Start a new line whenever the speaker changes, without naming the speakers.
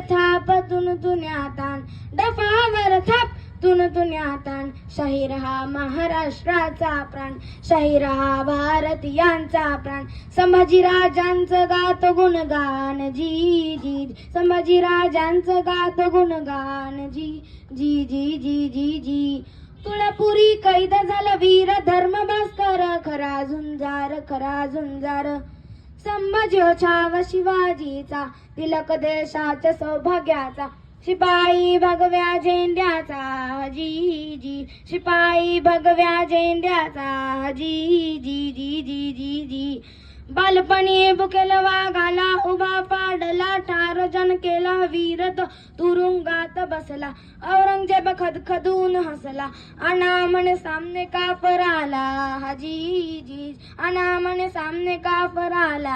थाप तुन तुन्या ताण डफावर थाप तुन तुन्या ताण शाहीर हा महाराष्ट्राचा प्राण. शाहीर हा भारतीयांचा प्राण. संभाजी राजांचं गात गुणगान. जी जी संभाजी राजांचं गात गुणगान. जी जी जी जी जी जी. तुळपुरी कैद झाला वीर धर्म भास्कर. खरा झुंजार खरा झुंजार. संभाजी छाव शिवाजीचा तिलक देशाच्या सौभाग्याचा. शिपाई भगव्या झेंड्याचा जी जी शिपाई भगव्या झेंड्याचा जी जी जी जी जी जी बालपणी बुकेल वाघाला उभा पाडला ठार जन केला वीरत तुरुंगात बसला. औरंगजेब खदखदून हसला अनामन सामने काफर आला जी जी अनामने सामने काफर आला